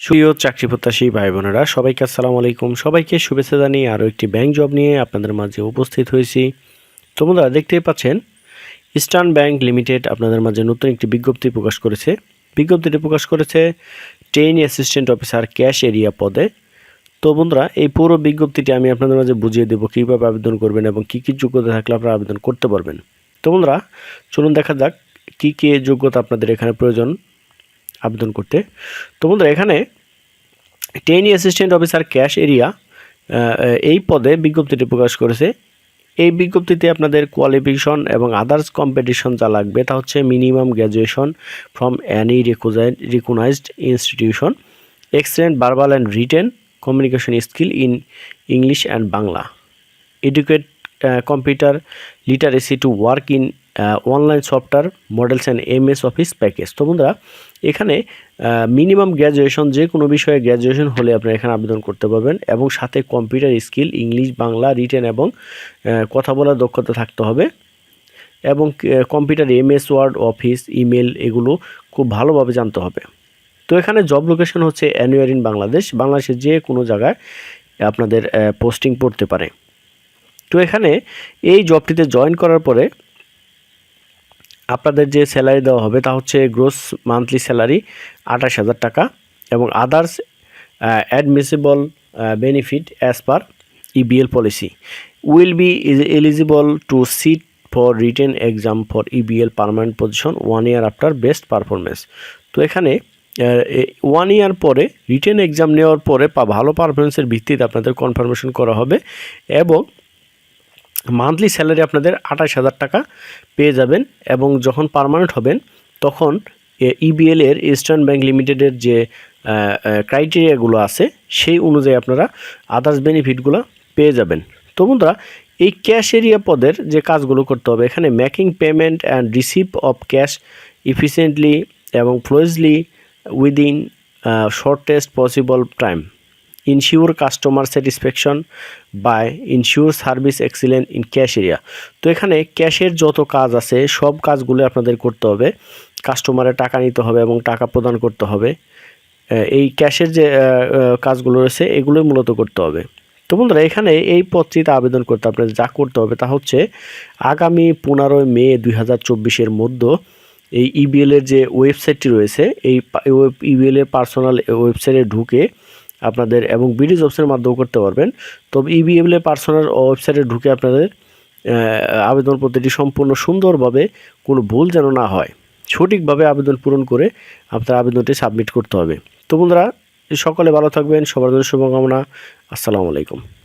সুপ্রিয় চাকরি প্রত্যাশী ভাই বোনেরা, সবাইকে আসসালামু আলাইকুম। সবাইকে শুভেচ্ছা জানিয়ে আরও একটি ব্যাংক জব নিয়ে আপনাদের মাঝে উপস্থিত হয়েছি। তো বন্ধুরা, দেখতেই পাচ্ছেন ইস্টার্ন ব্যাংক লিমিটেড আপনাদের মাঝে নতুন একটি বিজ্ঞপ্তি প্রকাশ করেছে। বিজ্ঞপ্তিটি প্রকাশ করেছে train assistant officer cash area পদে। তো বন্ধুরা, এই পুরো বিজ্ঞপ্তিটি আমি আপনাদের মাঝে বুঝিয়ে দেবো, কীভাবে আবেদন করবেন এবং কী কী যোগ্যতা থাকলে আপনারা আবেদন করতে পারবেন। তো বন্ধুরা, চলুন দেখা যাক, কী কী যোগ্যতা আপনাদের এখানে প্রয়োজন। আবেদন করতে। তো বন্ধুরা, এখানে trainee assistant officer cash area এই পদে বিজ্ঞপ্তিটি প্রকাশ করেছে। এই বিজ্ঞপ্তিতে আপনাদের কোয়ালিফিকেশন এবং আদার্স কম্পিটিশন যা লাগবে তা হচ্ছে minimum graduation from any recognised institution excellent verbal and written communication skill in English and Bangla educate computer literacy to work in online software models and M S office package তো বন্ধুরা, এখানে minimum graduation যে কোনো বিষয়ে graduation হলে আপনারা এখানে আবেদন করতে পারবেন এবং সাথে computer skill English Bangla written এবং কথা বলার দক্ষতা থাকতে হবে। এবং computer M S word office email এগুলো খুব ভালোভাবে জানতে হবে। তো এখানে জব লোকেশন হচ্ছে অ্যানুয়ার ইন বাংলাদেশ বাংলাদেশের যে কোনো জায়গায় আপনাদের পোস্টিং পড়তে পারে। এখানে এই জবটিতে জয়েন করার পরে আপনাদের যে স্যালারি দেওয়া হবে তা হচ্ছে গ্রোস মান্থলি স্যালারি আঠাশ হাজার টাকা এবং others admissible benefit as per EBL policy will be is eligible to sit for written exam for EBL permanent position one year after best performance তো এখানে ওয়ান ইয়ার পরে রিটেন এক্সাম নেওয়ার পরে ভালো পারফরমেন্সের ভিত্তিতে আপনাদের কনফার্মেশন করা হবে এবং মান্থলি স্যালারি আপনাদের আঠাশ হাজার টাকা পেয়ে যাবেন এবং যখন পার্মানেন্ট হবেন, তখন ইবিএল এর ইস্টার্ন ব্যাংক লিমিটেডের যে ক্রাইটেরিয়াগুলো আছে, সেই অনুযায়ী আপনারা আদার্স বেনিফিটগুলো পেয়ে যাবেন। তো বন্ধুরা, এই ক্যাশ এরিয়া পদের যে কাজগুলো করতে হবে, এখানে making payment and receive of cash efficiently এবং flawlessly within shortest possible time ensure customer satisfaction by ensure service excellent in cash area. তো এখানে ক্যাশের যত কাজ আছে, সব কাজগুলো আপনাদের করতে হবে। কাস্টমারে টাকা নিতে হবে এবং টাকা প্রদান করতে হবে। এই ক্যাশের যে কাজগুলো রয়েছে, এগুলোই মূলত করতে হবে। তো বন্ধুরা, এখানে এই পদটিতে আবেদন করতে আপনাদের যা করতে হবে তা হচ্ছে, আগামী পনেরোই মে দুই হাজার চব্বিশের মধ্যে এই ইবিএলের যে ওয়েবসাইটটি রয়েছে, এই ইবিএলের পার্সোনাল ওয়েবসাইটে ঢুকে আপনাদের এবং বিডি অপশানের মাধ্যমেও করতে পারবেন। তবে ইবিএল পার্সোনাল ওয়েবসাইটে ঢুকে আপনাদের আবেদন আবেদনপত্রটি সম্পূর্ণ সুন্দরভাবে কোনো ভুল যেন না হয়। সঠিকভাবে আবেদন পূরণ করে আপনার আবেদনটি সাবমিট করতে হবে। তো বন্ধুরা, সকলে ভালো থাকবেন, সবার জন্য শুভকামনা। আসসালামু আলাইকুম।